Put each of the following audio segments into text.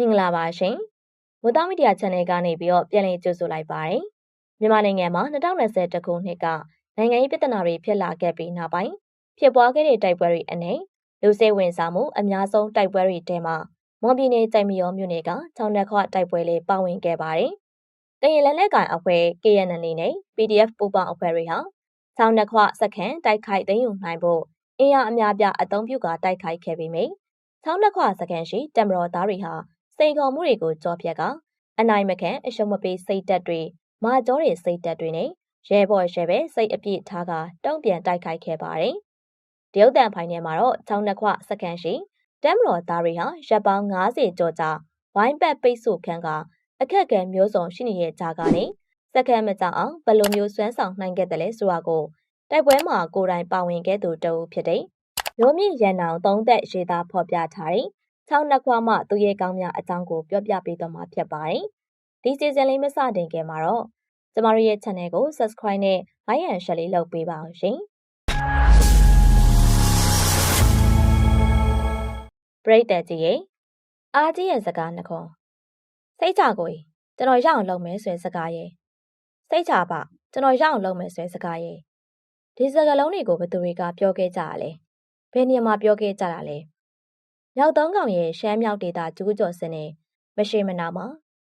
မင်္ဂလာပါရှင်။ဝတ်သားမီဒီယာ channel ကနေပြီးတော့ပြန်လည်ကြိုဆိုလိုက်ပါတယ်။မြန်မာနိုင်ငံမှာ2020ခုနှစ်ကနိုင်ငံရေးပြဿနာတွေဖြစ်လာခဲ့ပြီးနောက်ပိုင်းဖြစ်ပွားခဲ့တဲ့တိုက်ပွဲတွေအနေလူစိတ်ဝင်စားမှုအများဆုံးတိုက်ပွဲတွေထဲမှာမွန်ပြည်နယ်ကြိုင်မရောမြို့နယ်ကချောင်းနှက်ခွတိုက်ပွဲလေးပါဝင်ခဲ့ပါတယ်။တရင်လက်လက်ကန်အဖွဲ့ KNL နဲ့ PDF ပူပေါင်းအဖွဲ့တွေဟာချောင်းနှက်ခွစက္ကန့်တိုက်ခိုက်သိမ်းယူနိုင်ဖို့အင်အားအများပြအုံပြုကတိုက်ခိုက်ခဲ့ပြီးမြချောင်းနှက်ခွစက္ကန့်ရှိတမတော်သားတွေဟာ စိန်ခေါ်မှုတွေကိုကြောဖြတ်ကအနိုင်မခံအရှုံးမပေးစိတ်တက်တွေမာကြောတွေစိတ်တက်တွေနဲ့ရဲဘော်ရဲပဲစိတ်အပြည့်ထားကတုံ့ပြန်တိုက်ခိုက်ခဲ့ပါတယ်။တရုတ်တန်ဖိုင်ထဲမှာတော့ချောင်းနှခွစကန်ရှိတမ်မတော်သားတွေဟာရပ်ပေါင်း90ကျော်ကြာဝိုင်းပတ်ပိတ်ဆို့ခန်းကအခက်အခဲမျိုးစုံရှိနေတဲ့ကြားကနေစက္ကန့်မကြအောင်ဘယ်လိုမျိုးစွမ်းဆောင်နိုင်ခဲ့တယ်လဲဆိုတာကိုတိုက်ပွဲမှာကိုယ်တိုင်ပါဝင်ခဲ့သူတဦးဖြစ်တဲ့မျိုးမြင့်ရန်အောင်သုံးသက်ရေးသားဖော်ပြထားတဲ့ ချောင်းနှစ်ခွမှသူရဲ့ကောင်းများအကြောင်းကိုပြောပြပေးတော့မှာဖြစ်ပါတယ်။ဒီစီဇန်လေးမစတင်ခင်မှာတော့ကျမတို့ရဲ့ channel ကို subscribe နဲ့ like and share လေးလုပ်ပေးပါအောင်ရှင်။ပရိသတ်ကြီးရဲ့အားကြီးရဲ့စကားနှခွန်စိတ်ချကိုကျွန်တော်ရအောင်လုပ်မယ်ဆိုတဲ့စကားရဲ့စိတ်ချပါကျွန်တော်ရအောင်လုပ်မယ်ဆိုတဲ့စကားရဲ့ဒီစကားလုံးတွေကိုဘယ်သူတွေကပြောခဲ့ကြရလဲဘယ်နေရာမှာပြောခဲ့ကြတာလဲ မြောက်သုံးကောင်ရဲ့ရှမ်းမြောက်ဒေသကျူးကျော်စင်နဲ့မရှိမနာမှာ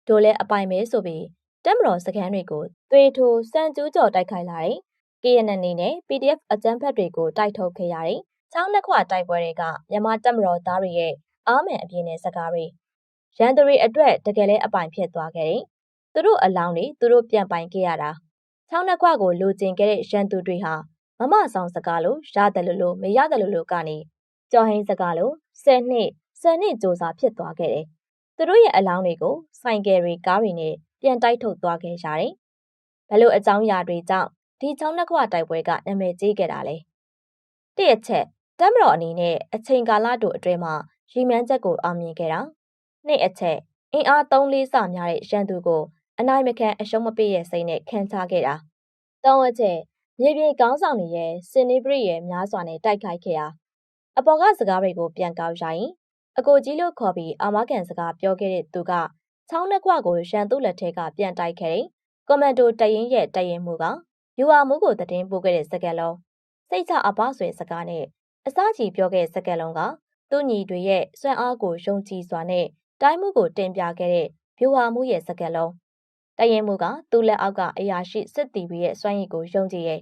ဒိုလဲအပိုင်မဲဆိုပြီးတက်မတော်စခန်းတွေကိုသွေးထိုးစံကျူးကျော်တိုက်ခိုက်လာတဲ့ KNN နဲ့ PDF အကြမ်းဖက်တွေကိုတိုက်ထုတ်ခဲ့ရတဲ့ချောင်းနှစ်ခွတိုက်ပွဲတွေကမြန်မာတက်မတော်သားတွေရဲ့အားမယ်အပြင်းနဲ့စကားတွေရန်သူတွေအတွက်တကယ်လဲအပိုင်ဖြစ်သွားခဲ့တယ်။သူတို့အလောင်းတွေသူတို့ပြန်ပိုင်ခဲ့ရတာချောင်းနှစ်ခွကိုလိုချင်ခဲ့တဲ့ရန်သူတွေဟာမမဆောင်စကားလို့ရတယ်လို့လို့မရတယ်လို့လို့ကနေ ကြော်ဟင်းစကားလို့10နှစ်10နှစ်စ조사ဖြစ်သွားခဲ့တယ်။သူတို့ရဲ့အလောင်းတွေကိုဆိုင်ကယ်တွေကားတွေနဲ့ပြန်တိုက်ထုတ်သွားခဲ့ရတယ်။ဘလို့အကြောင်းအရာတွေကြောင့်ဒီချောင်းနှစ်ခွတိုက်ပွဲကနာမည်ကြီးခဲ့တာလဲ။တည့်အချက်တမ်မတော်အနေနဲ့အချိန်ကာလတို့အတွင်းမှာရီမန်းချက်ကိုအောင်မြင်ခဲ့တာ။နှစ်အချက်အင်အား3လေးစများတဲ့ရန်သူကိုအနိုင်မခံအရှုံးမပေးရဲ့စိတ်နဲ့ခံချခဲ့တာ။သုံးအချက်မြေပြင်ကောင်းဆောင်တွေရဲ့စင်နေပရိရဲ့များစွာနဲ့တိုက်ခိုက်ခဲ့တာ အပေါ်ကစကားတွေကိုပြန်ကောက်ရရင်အကိုကြီးလို့ခေါ်ပြီးအာမခံစကားပြောခဲ့တဲ့သူကချောင်းနှက်ခွကိုရန်သူ့လက်ထဲကပြန်တိုက်ခဲ့တယ်။ကွန်မန်ဒိုတရင်ရဲ့တရင်မှုကယူအာမှုကိုတည်င်းပို့ခဲ့တဲ့စကားလုံးစိတ်ချအပဆွေစကားနဲ့အစကြီးပြောခဲ့တဲ့စကားလုံးကသူ့ညီတွေရဲ့စွမ်းအားကိုယုံကြည်စွာနဲ့တိုင်းမှုကိုတင်ပြခဲ့တဲ့ဗျူဟာမှုရဲ့စကားလုံးတရင်မှုကသူ့လက်အောက်ကအရာရှိစစ်တီဘီရဲ့စွမ်းရည်ကိုယုံကြည်ရဲ့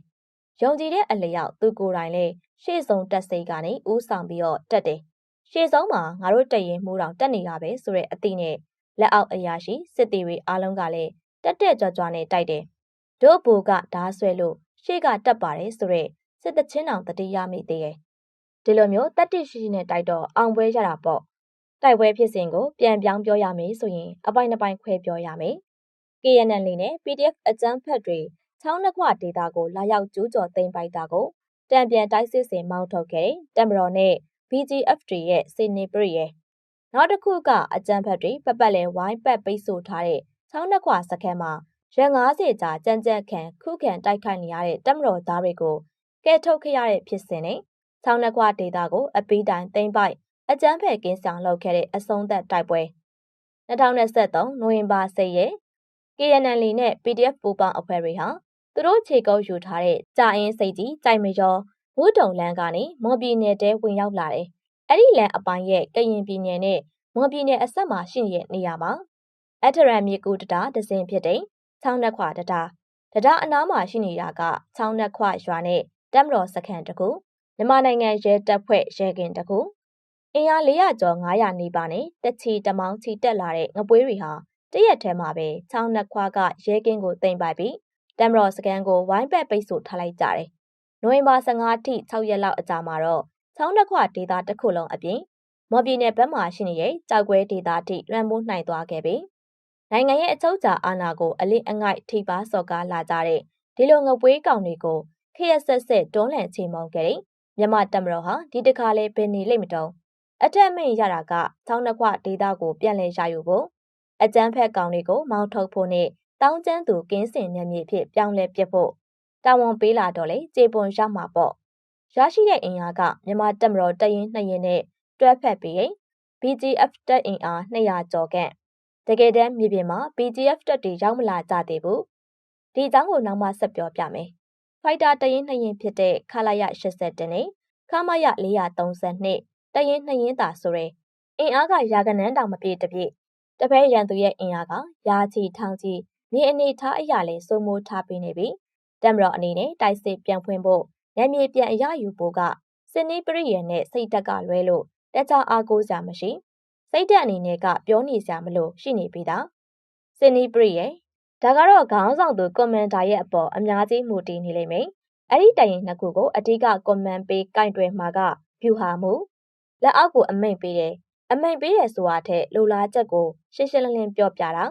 ယုံကြည်တဲ့အလျောက်သူကိုယ်တိုင်လည်းရှေ့ဆုံးတက်စိတ်ကနေဦးဆောင်ပြီးတော့တက်တယ်။ရှေ့ဆုံးမှာငါတို့တရင်မှုတော်တက်နေတာပဲဆိုတဲ့အသည့်နဲ့လက်အောက်အရာရှိစစ်တီတွေအားလုံးကလည်းတက်တက်ကြွကြွနဲ့တိုက်တယ်။တို့ဘူကဓားဆွဲလို့ရှေ့ကတက်ပါတယ်ဆိုတဲ့စစ်တချင်းအောင်တတိယမိသေးရဲ့။ဒီလိုမျိုးတက်တိရှိရှိနဲ့တိုက်တော့အောင်ပွဲရတာပေါ့။တိုက်ပွဲဖြစ်စဉ်ကိုပြန်ပြောင်းပြောရမယ်ဆိုရင်အပိုင်းတစ်ပိုင်းခွဲပြောရမယ်။ KNL နဲ့ PDF အကြမ်းဖက်တွေ ချောင်းနှခွဒေတာကိုလာရောက်ကျူးကျော်သိမ်းပိုက်တာကိုတံပြန်တိုက်စစ်စင်မောင်းထုတ်ခဲ့တမ်မတော်နဲ့ BGF တွေရဲ့စင်နေပရိရဲ့နောက်တစ်ခုကအကြမ်းဖက်တွေပပတ်လဲဝိုင်းပတ်ပိတ်ဆို့ထားတဲ့ချောင်းနှခွစခန်းမှာရန်90ကြာကြမ်းကြမ်းခံခုခံတိုက်ခိုက်နေရတဲ့တမ်မတော်သားတွေကိုကဲထုတ်ခဲ့ရတဲ့ဖြစ်စဉ်နဲ့ချောင်းနှခွဒေတာကိုအပီးတိုင်သိမ်းပိုက်အကြမ်းဖက်ကင်းဆောင်လုပ်ခဲ့တဲ့အဆုံးသက်တိုက်ပွဲ2023နိုဝင်ဘာ10ရက် KNL နဲ့ PDF ပူပေါင်းအဖွဲ့တွေဟာ သူတို့ခြေကုပ်ယူထားတဲ့ကြာအင်းစိတ်ကြီးကြိုက်မရောဝုတုံလန်းကနေမွန်ပြည်နယ်တဲဝင်ရောက်လာတယ်။အဲ့ဒီလမ်းအပိုင်းရဲ့ကရင်ပြည်နယ်နဲ့မွန်ပြည်နယ်အဆက်မှာရှိနေတဲ့နေရာမှာအထရံမြေကူတတာဒဇင်ဖြစ်တဲ့ချောင်းနှက်ခွာတတာတတာအနားမှာရှိနေတာကချောင်းနှက်ခွာရွာနဲ့တက်မတော်စခန်းတကူမြန်မာနိုင်ငံရဲတပ်ဖွဲ့ရဲကင်တကူအင်အား400ကျော်900နီးပါးနဲ့တချီတမောင်းချီတက်လာတဲ့ငပွေးတွေဟာတရက်ထဲမှာပဲချောင်းနှက်ခွာကရဲကင်းကိုတင်ပိုက်ပြီး တမ်မတော်စကန်ကိုဝိုင်းပတ်ပိတ်ဆို့ထားလိုက်ကြတယ်။နိုဝင်ဘာ15ထိ6ရက်လောက်အကြာမှာတော့ချောင်းတစ်ခွဒေသတစ်ခုလုံးအပြင်မော်ပြည်နယ်ဘက်မှာရှိနေတဲ့ကြောက်ကွဲဒေသထိလွှမ်းမိုးနိုင်သွားခဲ့ပြီ။နိုင်ငံရဲ့အချုပ်အခြာအာဏာကိုအလစ်အငိုက်ထိပါစော်ကားလာကြတဲ့ဒီလိုငပွေးကောင်တွေကိုခရက်ဆက်ဆက်တွန်းလှန်ချေမှုန်းခဲ့တယ်။မြမတက်မတော်ဟာဒီတခါလဲဘယ်နေလိမ့်မတုံးအထက်မင်းရတာကချောင်းတစ်ခွဒေသကိုပြန်လဲရယူဖို့အကျန်းဖက်ကောင်တွေကိုမောင်းထုတ်ဖို့နဲ့ တောင်းကျမ်းသူကင်းစင်နယ်မြေဖြစ်ပြောင်းလဲပြဖို့တာဝန်ပေးလာတော့လေကြေပွန်ရမှာပေါ့ရရှိတဲ့အင်အားကမြန်မာတက်မတော်တရင်နှစ်ရင်နဲ့တွဲဖက်ပြီးရင် BGF တပ်အင်အား200ကျော်ခန့်တကယ်တမ်းမြေပြင်မှာ BGF တပ်တွေရောက်မလာကြသေးဘူးဒီအကြောင်းကိုနောက်မှဆက်ပြောပြမယ်ဖိုက်တာတရင်နှစ်ရင်ဖြစ်တဲ့ခလာရ80နဲ့ခမရ432တရင်နှစ်ရင်သာဆိုရဲအင်အားကရာကနန်းတောင်မပြည့်တပြည့်တပည့်ရန်သူရဲ့အင်အားကရာချီထောင်ချီ မြေအနေထားအရာလဲစိုးမိုးထားပေးနေပြီတမ်မတော်အနေနဲ့တိုက်စစ်ပြန်ဖွင့်ဖို့နယ်မြေပြန်အရယူဖို့ကစင်နီပရိယန်နဲ့စိတ်တက်ကလွဲလို့တခြားအားကိုးစရာမရှိစိတ်တက်အနေနဲ့ကပြောနေစရာမလိုရှိနေပြီသားစင်နီပရိယန်ဒါကတော့ခေါင်းဆောင်သူကွန်မန်ဒါရဲ့အပေါ်အများကြီးမူတည်နေလိမ့်မယ်အဲ့ဒီတိုင်ရင်နှစ်ခုကိုအဓိကကွန်မန်ပေးကင်တွယ်မှာကဗျူဟာမှုလက်အောက်ကိုအမိန်ပေးတယ်အမိန်ပေးရဆိုတာထက်လိုလားချက်ကိုရှင်းရှင်းလင်းလင်းပြောပြတာ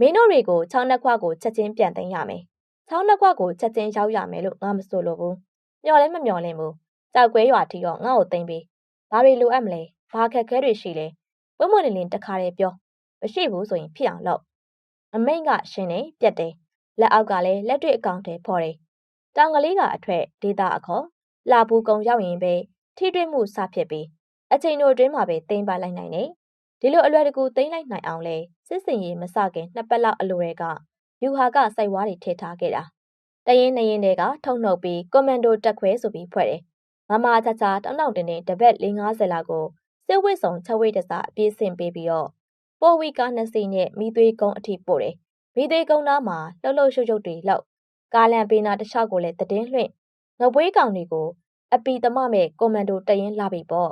မင်းတို့တွေကိုချောင်းနှက်ခွကိုချက်ချင်းပြန်သိမ်းရမယ်ချောင်းနှက်ခွကိုချက်ချင်းရောက်ရမယ်လို့ငါမဆိုလိုဘူးမျော်လဲမမျော်လင့်ဘူးကြောက်ကွဲရွာထီတော့ငါ့ကိုသိမ်းပေးဘာတွေလိုအပ်မလဲဘာခက်ခဲတွေရှိလဲပွင့်ပွင့်လင်းလင်းတခါတည်းပြောမရှိဘူးဆိုရင်ဖြစ်အောင်လုပ်အမိန့်ကရှင်းတယ်ပြက်တယ်လက်အောက်ကလည်းလက်တွေ့အကောင့်တွေဖော်တယ်တောင်ကလေးကအထက်ဒေတာအခေါ်လာဘူးကုံရောက်ရင်ပဲထိတွေ့မှုစဖြစ်ပြီးအချိန်တို့အတွင်းမှာပဲသိမ်းပါလိုက်နိုင်တယ် ဒီလိုအလွယ်တကူသိမ်းလိုက်နိုင်အောင်လဲစစ်စင်ရေးမစခင်နှစ်ပတ်လောက်အလိုတွေကယူဟာကစိုက်ဝါးတွေထည့်ထားခဲ့တာတရင်နေရင်တွေကထုံနှုတ်ပြီးကွန်မန်ဒိုတက်ခွဲဆိုပြီးဖွဲ့တယ်မမချာချာတောင်းတောင်းတင်းတင်းတပတ်450လောက်ကိုစစ်ဝစ်ဆောင်ချက်ဝိတ်တစားအပြည့်စင်ပေးပြီးတော့ပေါ်ဝီကာနှစ်စီးနဲ့မိသွေးကုန်းအထိပို့တယ်မိသွေးကုန်းသားမှာလှုပ်လှုပ်ရှုပ်ရှုပ်တွေလောက်ကားလန်ပေးနာတစ်လျှောက်ကိုလည်းတည်င်းလွှင့်ငပွေးကောင်တွေကိုအပီသမမဲ့ကွန်မန်ဒိုတရင်လာပြီပေါ့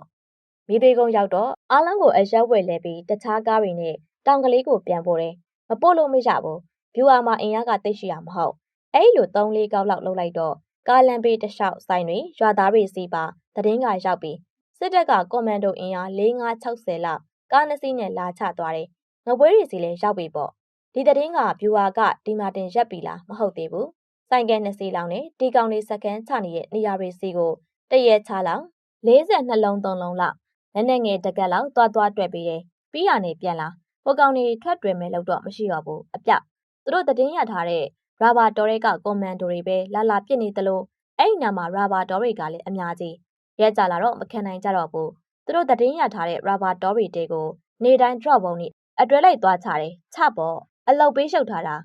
မိသွေးကုန်းရောက်တော့အားလုံးကိုအရက်ဝယ်လဲပြီးတခြားကားတွေနဲ့တောင်ကလေးကိုပြန်ပို့တယ်မပို့လို့မရဘူးဗျူအာမှာအင်အားကတိတ်ရှိရမဟုတ်အဲ့လို3 4ကောက်လောက်လှုပ်လိုက်တော့ကားလန်ပေးတစ်လျှောက်ဆိုင်တွေရွာသားတွေစီပါတည်င်းကရောက်ပြီးစစ်တပ်ကကွန်မန်ဒိုအင်အား4560လောက်ကားနှစ်စီးနဲ့လာချသွားတယ်။ငပွဲတွေစီလည်းရောက်ပြီပေါ့။ဒီတည်င်းကဗျူဟာကဒီမာတင်ရက်ပြီလားမဟုတ်သေးဘူး။ဆိုင်ကဲနှစ်စီးလောင်းနဲ့ဒီကောင်လေးစကန်ချနေတဲ့နေရာတွေစီကိုတရက်ချလောက်42လုံး3လုံးလောက် လက်နဲ့ငယ်တကက်လောက်သွားသွားတွေ့ပြီးတယ်။ပြီးရနေပြန်လာဟိုကောင်တွေထွက်တွယ်မယ်လို့တော့မရှိတော့ဘူးအပြ။သူတို့တည်င်းရထားတဲ့ရာဘာတော်တွေကကွန်မန်ဒိုတွေပဲလာလာပြစ်နေသလိုအဲ့ဒီနာမှာရာဘာတော်တွေကလည်းအများကြီးရဲကြလာတော့မခံနိုင်ကြတော့ဘူးသူတို့တည်င်းရထားတဲ့ရာဘာတော်တွေတဲကိုနေတိုင်း drop ဘုံนี่အတွဲလိုက်သွားချတယ်ချပေါ့အလုတ်ပေးရှုပ်ထားတာ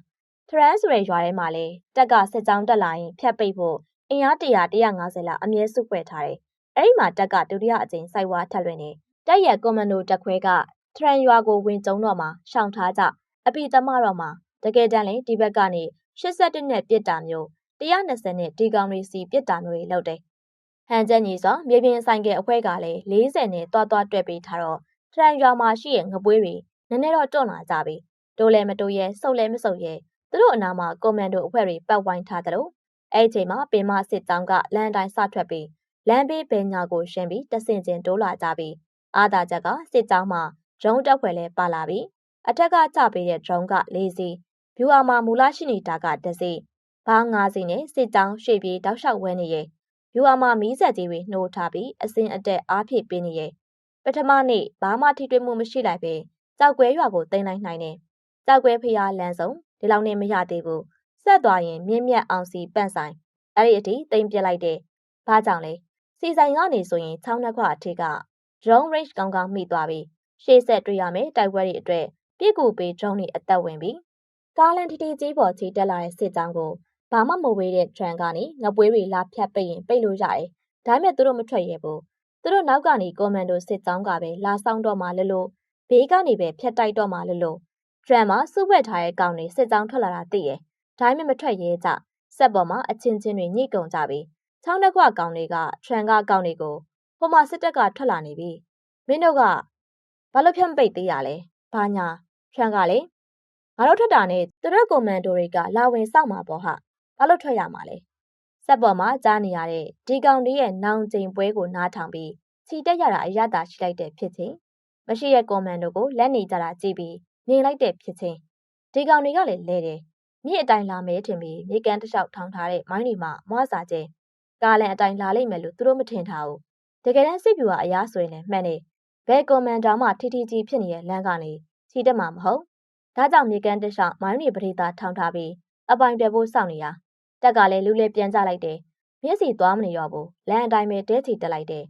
ထရန်ဆိုတဲ့ရွာထဲမှာလေတက်ကစစ်ကြောင်းတက်လာရင်ဖြတ်ပိတ်ဖို့အင်အား100 150လောက်အမြဲစုဖွဲ့ထားတယ် အဲ့ဒီမှာတက်ကဒုတိယအကြိမ်စိုက်ဝါထက်လွင်နေတက်ရက်ကွန်မန်ဒိုတက်ခွဲကထရန်ရွာကိုဝင်ကျုံတော့မှရှောင်ထားကြအပိသမတော့မှတကယ်တမ်းလေဒီဘက်ကနေ81နဲ့ပြစ်တာမျိုး120နဲ့ဒီကောင်တွေစီပြစ်တာမျိုးတွေလုပ်တယ်ဟန်ချက်ညီစွာမြေပြင်ဆိုင်ကဲအဖွဲကလည်း40နဲ့တွားတွားတွဲပေးထားတော့ထရန်ရွာမှာရှိရဲ့ငပွေးတွေနည်းနည်းတော့တွန့်လာကြပြီတိုးလဲမတိုးရဲစုပ်လဲမစုပ်ရဲသူတို့အနာမှာကွန်မန်ဒိုအဖွဲ့တွေပတ်ဝိုင်းထားတယ်လို့အဲ့ဒီချိန်မှာပင်မစစ်တောင်းကလန်တိုင်းစထွက်ပြီး လမ်းဘေးဘယ်ညာကိုရှင်းပြီးတဆင်ချင်းတိုးလာကြပြီးအာသာချက်ကစစ်တောင်းမှာဒရုန်းတက်ဖွဲ့လဲပါလာပြီးအထက်ကကြပေးတဲ့ဒရုန်းက၄စီးဗျူဟာမှာမူလရှိနေတာကတစီဘား၅စီးနဲ့စစ်တောင်းရွှေပြေးတောက်လျှောက်ဝဲနေရဲ့ဗျူဟာမှာမီးဆက်ကြီးတွေနှိုးထားပြီးအစင်အတက်အားဖြည့်ပေးနေရဲ့ပထမနေ့ဘာမှထိတွေ့မှုမရှိလိုက်ပဲကြောက်ကွဲရွာကိုတင်လိုက်နိုင်တယ်။ကြောက်ကွဲဖျားလမ်းဆုံးဒီလောက်နဲ့မရသေးဘူး။ဆက်သွားရင်မြင့်မြတ်အောင်စီပန့်ဆိုင်အဲ့ဒီအထိတင်ပြလိုက်တယ်။ဘာကြောင့်လဲ။ စီဆိုင်ကနေဆိုရင်ချောင်းနှက်ခွအထိက drone range ကောင်းကောင်းမိသွားပြီ။ရှေ့ဆက်တွေ့ရမယ်တိုက်ပွဲတွေအတွက်ပြစ်ကူပေး drone တွေအသက်ဝင်ပြီ။ကားလန်တီတီကြီးပေါ်ချီတက်လာတဲ့စစ်ကြောင်းကိုဘာမှမဝေးတဲ့ train ကနေငပွေးတွေလာဖြတ်ပိတ်ရင်ပိတ်လို့ရတယ်။ဒါပေမဲ့သူတို့မထွက်ရဘူး။သူတို့နောက်ကနေကွန်မန်ဒိုစစ်ကြောင်းကပဲလာဆောင်တော့မှလည်းလို့ဘေးကနေပဲဖြတ်တိုက်တော့မှလို့လို့ဒရမ်မှာစုဝက်ထားတဲ့ကောင်တွေစစ်ကြောင်းထွက်လာတာသိရဲ့။ဒါမှမထွက်ရဲကြ။ဆက်ပေါ်မှာအချင်းချင်းတွေညှိကုန်ကြပြီ။ ချောင်းတစ်ခွကောင်တွေကထရန်ကကောင်တွေကိုဟိုမှာစစ်တပ်ကထွက်လာနေပြီ။မင်းတို့ကဘာလို့ဖြတ်ပိတ်သေးရလဲ။ဘာညာထရန်ကလေငါတို့ထွက်တာနဲ့သူတို့ကွန်မန်ဒိုတွေကလာဝင်စောက်မှာပေါ့ဟာ။ဘာလို့ထွက်ရမှာလဲ။ဆက်ပေါ်မှာကြားနေရတဲ့ဒီကောင်တွေရဲ့နောင်ကျင်ပွဲကိုနားထောင်ပြီးခြိတက်ရတာအရသာရှိလိုက်တဲ့ဖြစ်ချင်းမရှိတဲ့ကွန်မန်ဒိုကိုလက်နေကြတာကြည့်ပြီးနေလိုက်တဲ့ဖြစ်ချင်းဒီကောင်တွေကလည်းလဲတယ်မြစ်အတိုင်းလာမဲထင်ပြီးမြေကန်တစ်လျှောက်ထောင်ထားတဲ့မိုင်းတွေမှာမွားစာကျဲ ကားလန်အတိုင်းလာလိမ့်မယ်လို့သူတို့မထင်ထားဘူးတကယ်တမ်းစစ်ပြူကအရာဆိုရင်လည်းမှန်တယ်ဘယ်ကွန်မန်ဒါမှထီထီကြီးဖြစ်နေတဲ့လမ်းကနေခြိတက်မှာမဟုတ်ဒါကြောင့်မြေကန်တစ်လျှောက်မိုင်းတွေပရိသထောင်ထားပြီးအပိုင်ပြဖို့စောင့်နေရတက်ကလည်းလူလဲပြန်ကြလိုက်တယ်မျက်စီသွားမနေရောဘူးလမ်းအတိုင်းပဲတဲချီတက်လိုက်တယ်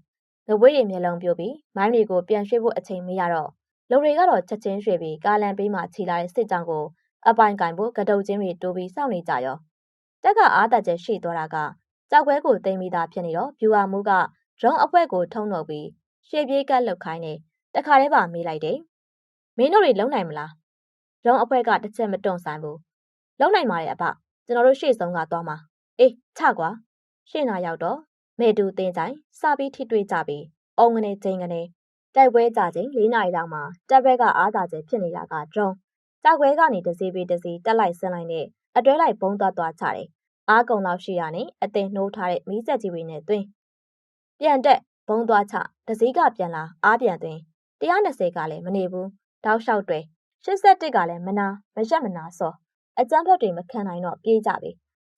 ငပွေးတွေမျက်လုံးပြိုပြီးမိုင်းတွေကိုပြန်ရွှေ့ဖို့အချိန်မရတော့လူတွေကတော့ချက်ချင်းရွှေ့ပြီးကားလန်ပေးမှခြေလာတဲ့စစ်ကြောင်းကိုအပိုင်ကင်ဖို့ကတုတ်ချင်းတွေတိုးပြီးစောင့်နေကြရောတက်ကအားတက်ချက်ရှိသွားတာက ကြောက်ခွဲကိုတိမ်မိတာဖြစ်နေတော့ဗျူဟာမူကဒရုန်းအဖွဲကိုထုံနှုတ်ပြီးရှေ့ပြေးကတ်လုတ်ခိုင်းနေတခါတည်းပါမေးလိုက်တယ်မင်းတို့တွေလုံနိုင်မလားဒရုန်းအဖွဲကတစ်ချက်မတွန့်ဆိုင်ဘူးလုံနိုင်ပါတယ်အဖကျွန်တော်တို့ရှေ့ဆုံးကသွားမှာအေးချကွာရှေ့နာရောက်တော့မေတူတင်ကြိုင်စပြီးထိတွေ့ကြပြီးအုံငနေချင်းကနေတိုက်ပွဲကြချင်း၄နာရီလောက်မှာတပ်ဘက်ကအားသာချက်ဖြစ်နေတာကဒရုန်းကြောက်ခွဲကနေတစီပြီးတစီတက်လိုက်ဆင်းလိုက်နဲ့အတွဲလိုက်ဘုံသွားသွားချတယ် အားကုံလောက်ရှိရနဲ့အသင်နှိုးထားတဲ့မီးစက်ကြီးတွေနဲ့တွင်းပြန်တက်ဘုံသွားချတစည်းကပြန်လာအားပြန်တွင်း120ကလည်းမနေဘူးတောက်လျှောက်တွေ81ကလည်းမနာမရက်မနာစောအကျန်းဖက်တွေမခံနိုင်တော့ပြေးကြပြီ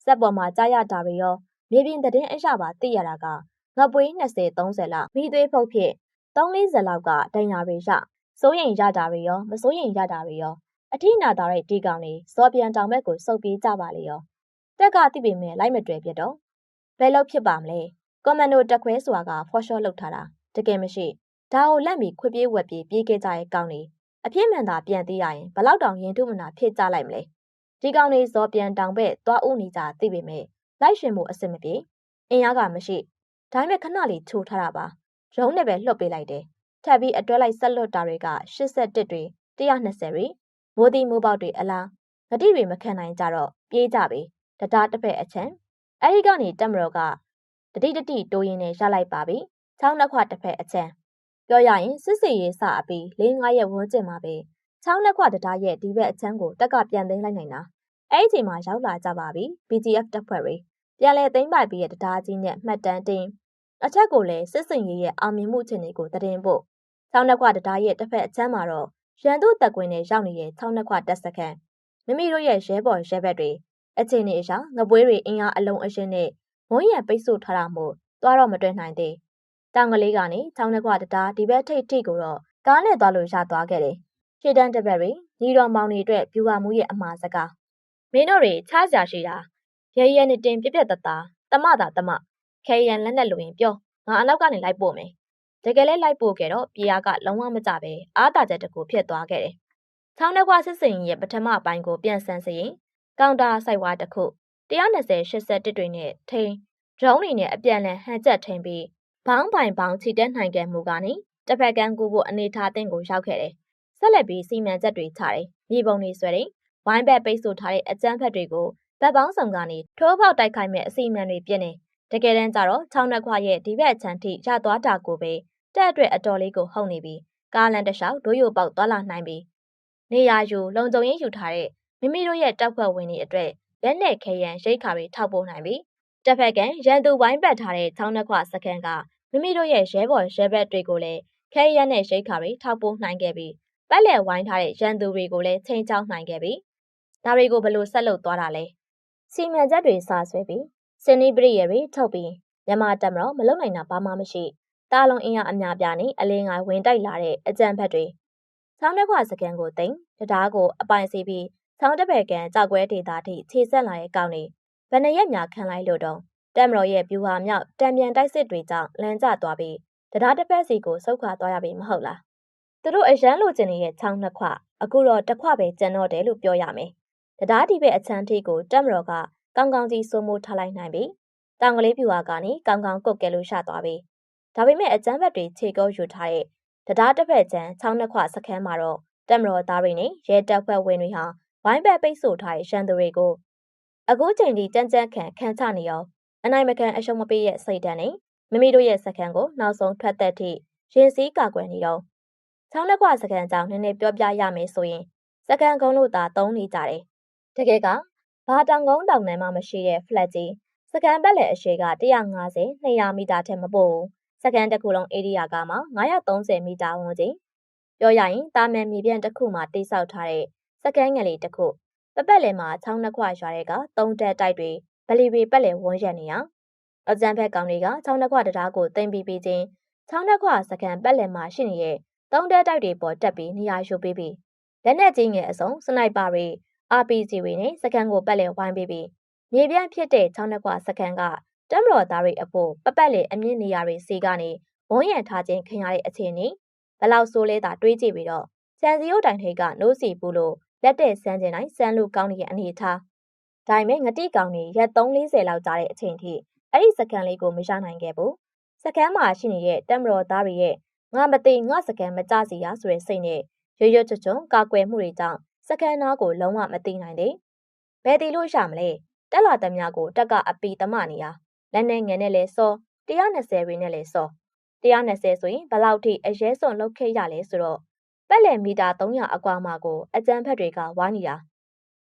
စက်ပေါ်မှာကြားရတာတွေရောမြေပြင်သတင်းအရာပါသိရတာကငပွေး20 30လောက်မိသွေးဖုတ်ဖြစ်340လောက်ကဒိုင်နာတွေရစိုးရင်ရတာတွေရောမစိုးရင်ရတာတွေရောအထိနာတာတဲ့ဒီကောင်တွေစောပြန်တောင်ဘက်ကိုစုပ်ပြေးကြပါလေရော တက်ကသိပေမဲ့လိုက်မတွေ့ပြတော့ဘယ်လောက်ဖြစ်ပါမလဲကွန်မန်ဒိုတက်ခွဲဆိုတာကဖော်ရှော့လုပ်ထားတာတကယ်မရှိဒါကိုလက်မီခွေပြေးဝက်ပြေးပြေးခဲ့ကြရဲ့ကောင်တွေအဖြစ်မှန်သာပြန်သိရရင်ဘလောက်တောင်ရင်ထုမနာဖြစ်ကြလိုက်မလဲဒီကောင်တွေဇော်ပြန်တောင်ဘက်သွားဦးနေကြသိပေမဲ့လိုက်ရှင်မှုအစ်စ်မပြေအင်အားကမရှိဒါပေမဲ့ခဏလေးချိုးထားတာပါရုံးနဲ့ပဲလွတ်ပေးလိုက်တယ်ထပ်ပြီးအတွဲလိုက်ဆက်လွတ်တာတွေက81တွေ120တွေမိုးတိမိုးပေါက်တွေအလားဂတိတွေမခံနိုင်ကြတော့ပြေးကြပြီ တတားတစ်ဖက်အချမ်းအဲဒီကနေတက်မတော်ကတတိတတိတိုးရင်းနဲ့ရလိုက်ပါပြီချောင်းနှစ်ခွတစ်ဖက်အချမ်းပြောရရင်စစ်စီရေးစအပြီး၄၅ရက်ဝန်းကျင်မှာပဲချောင်းနှစ်ခွတတားရဲ့ဒီဘက်အချမ်းကိုတက်ကပြန်သိမ်းလိုက်နိုင်တာအဲ့ဒီချိန်မှာရောက်လာကြပါပြီ BGF တပ်ဖွဲ့တွေပြန်လဲသိမ်းပိုက်ပြီးတဲ့တရားကြီးနဲ့မှတ်တမ်းတင်အထက်ကိုလည်းစစ်စင်ရေးရဲ့အောင်မြင်မှုအခြေအနေကိုသတင်းပို့ချောင်းနှက်ခွတရားရဲ့တစ်ဖက်အချမ်းမှာတော့ရန်သူတပ်ကွင်းနဲ့ရောက်နေတဲ့ချောင်းနှက်ခွတပ်စခန်းမိမိတို့ရဲ့ရဲဘော်ရဲဘက်တွေ အခြေအနေအရာငပွေးတွေအင်အားအလုံးအရှင်းနဲ့မုံရံပိတ်ဆို့ထားတာမို့သွားတော့မတွေ့နိုင်သေးတောင်ကလေးကနေချောင်းနှက်ခွတရားဒီဘက်ထိတ်ထိတ်ကိုတော့ကားနဲ့သွားလို့ရသွားခဲ့တယ်ရှေ့တန်းတစ်ပတ်တွေညီတော်မောင်တွေအတွက်ပြူဟာမှုရဲ့အမှားစကားမင်းတို့တွေချားကြရှိတာရဲရဲနဲ့တင်ပြက်ပြက်တသားတမတာတမခဲရန်လက်နဲ့လိုရင်ပြောငါအနောက်ကနေလိုက်ပို့မယ်တကယ်လဲလိုက်ပို့ခဲ့တော့ပြေးအားကလုံးဝမကြပဲအားတာချက်တကူဖြစ်သွားခဲ့တယ်။ချောင်းနှက်ခွစစ်စင်ရဲ့ပထမပိုင်းကိုပြန်ဆန်းစရင် ကောင်တာစိုက်ဝါတစ်ခု120 81တွေနဲ့ထိန်ဒရုန်းတွေနဲ့အပြန်လန်ဟန်ချက်ထိန်ပြီးဘောင်းပိုင်ဘောင်းချီတက်နိုင်ခဲ့မှုကနေတစ်ဖက်ကန်းကူဖို့အနေထားတင်ကိုရောက်ခဲ့တယ်။ဆက်လက်ပြီးစီမံချက်တွေချတယ်။မြေပုံတွေဆွဲတယ်။ဝိုင်းဘက်ပိတ်ဆို့ထားတဲ့အကြမ်းဖက်တွေကိုဗတ်ပေါင်းဆောင်ကနေထိုးပေါက်တိုက်ခိုက်မဲ့အစီအမံတွေပြည့်နေတကယ်တမ်းကျတော့ချောင်းနှက်ခွရဲ့ဒီဘက်အချမ်းထိရသွားတာကိုပဲတက်အတွက်အတော်လေးကိုဟုတ်နေပြီကားလန်တလျှောက်ဒိုးယိုပေါက်သွားလာနိုင်ပြီနေရာယူလုံခြုံရေးယူထားတဲ့ မိမိတို့ရဲ့တပ်ဖွဲ့ဝင်တွေအတွက်လက်နဲ့ခဲရန်ရိတ်ခါတွေထောက်ပို့နိုင်ပြီတစ်ဖက်ကရန်သူဝိုင်းပတ်ထားတဲ့ချောင်းနှက်ခွစခန်းကမိမိတို့ရဲ့ရဲဘော်ရဲဘက်တွေကိုလည်းခဲရန်နဲ့ရိတ်ခါတွေထောက်ပို့နိုင်ခဲ့ပြီပတ်လည်ဝိုင်းထားတဲ့ရန်သူတွေကိုလည်းချိန်ချောက်နိုင်ခဲ့ပြီဒါတွေကိုဘယ်လိုဆက်လုပ်သွားတာလဲစီမံချက်တွေစာဆွဲပြီးစင်နီပရိယတွေထုတ်ပြီးမြန်မာတပ်မတော်မလုံနိုင်တာဘာမှမရှိတာလုံအင်အားအများပြားနဲ့အလင်းငိုင်းဝင်တိုက်လာတဲ့အကြံဖက်တွေချောင်းတက်ခွစကန်ကိုတင်တရားကိုအပိုင်စီပြီး ချောင်းတက်ဘက်ကန်ကြောက်ကွဲဒေတာထိခြေဆက်လာတဲ့ကောင်းနေဗနရက်များခံလိုက်လို့တော့တက်မတော်ရဲ့ပြူဟာမြောက်တံမြန်တိုက်စစ်တွေကြောင့်လမ်းကျသွားပြီးတရားတစ်ဖက်စီကိုဆုတ်ခွာသွားရပြီမဟုတ်လားသူတို့အရန်လိုချင်နေတဲ့ချောင်းနှစ်ခွအခုတော့တစ်ခွပဲကျန်တော့တယ်လို့ပြောရမယ်တရားဒီဘက်အချမ်းထိကိုတက်မတော်ကကောင်းကောင်းကြီးစိုးမိုးထားလိုက်နိုင်ပြီတောင်ကလေးပြူဟာကနေကောင်းကောင်းကုတ်ကဲလို့ရှသွားပြီဒါပေမဲ့အကျန်းဘက်တွေခြေကုပ်ယူထားတဲ့တရားတစ်ဖက်ကျန်ချောင်းနှစ်ခွစခန်းမှာတော့တက်မတော်သားတွေနဲ့ရဲတပ်ဖွဲ့ဝင်တွေဟာ ဝိုင်းဘက်ပိတ်ဆို့ထားတဲ့ရန်သူတွေကိုအခုချိန်ထိကြမ်းကြမ်းခံခံချနေအောင်အနိုင်မကန်အရှုံးမပေးရဲ့စိတ်ဓာတ်နဲ့မိမိတို့ရဲ့စခန်းကိုနောက်ဆုံးထွက်သက်ထိရင်စည်းကာကွယ်နေတော့ချောင်းနှစ်ခွစခန်းကြောင့်နည်းနည်းပြောပြရမယ်ဆိုရင်စကန်ကုန်းလို့သာသုံးနေကြတယ်တကယ်ကဘာတောင်ကုန်းတောင်ထဲမှာမရှိတဲ့ flat ကြီးစကန်ဘက်လေအရှိက150 200မီတာထက်မပိုဘူးစကန်တစ်ခုလုံးဧရိယာကမှ930မီတာဝန်းကျင်ပြောရရင်တာမန်မြေပြန့်တစ်ခုမှာတိစောက်ထားတဲ့ စကန်ငယ်လေးတစ်ခုပပက်လေမှာချောင်းနှစ်ခွရွာတဲ့ကသုံးတက်တိုက်တွေဗလီပေပက်လေဝန်းရက်နေရအကြံဖက်ကောင်တွေကချောင်းနှစ်ခွတရားကိုတင်ပြီးပြီးချင်းချောင်းနှစ်ခွစကန်ပက်လေမှာရှိနေတဲ့သုံးတက်တိုက်တွေပေါ်တက်ပြီးနေရာယူပေးပြီးလက်နက်ကြီးငယ်အစုံစနိုက်ပါတွေ RPG တွေနဲ့စကန်ကိုပက်လေဝိုင်းပေးပြီးမြေပြန့်ဖြစ်တဲ့ချောင်းနှက်ကွာစကန်ကတမတော်သားတွေအဖို့ပပက်လေအမြင့်နေရာတွေစီကနေဝန်းရံထားခြင်းခံရတဲ့အခြေအနေဘလောက်ဆိုးလဲတာတွေးကြည့်ပြီးတော့စံစီယိုတိုင်ထိတ်ကနိုးစီပူလို့ လက်တဲ့ဆန်းကျင်တိုင်းဆန်းလို့ကောင်းနေတဲ့အနေထားဒါပေမဲ့ငတိကောင်တွေရက်340လောက်ကြာတဲ့အချိန်ထိအဲ့ဒီစကန်လေးကိုမရနိုင်ခဲ့ဘူးစကန်မှာရှိနေတဲ့တက်မတော်သားတွေရဲ့ငါမသိငါစကန်မကြစီရဆိုတဲ့စိတ်နဲ့ရွရွချွချွကာကွယ်မှုတွေကြောင့်စကန်နာကိုလုံးဝမသိနိုင်သေးဘယ်တီလို့ရမလဲတက်လာသမျှကိုတက်ကအပီတမနေရလက်နဲ့ငယ်နဲ့လဲစော120ရီနဲ့လဲစော120ဆိုရင်ဘယ်လောက်ထိအရဲစွန်လောက်ခဲ့ရလဲဆိုတော့ ပက်လယ်မီတာ300အကွာမှာကိုအကျန်းဖက်တွေကဝိုင်းနေတာ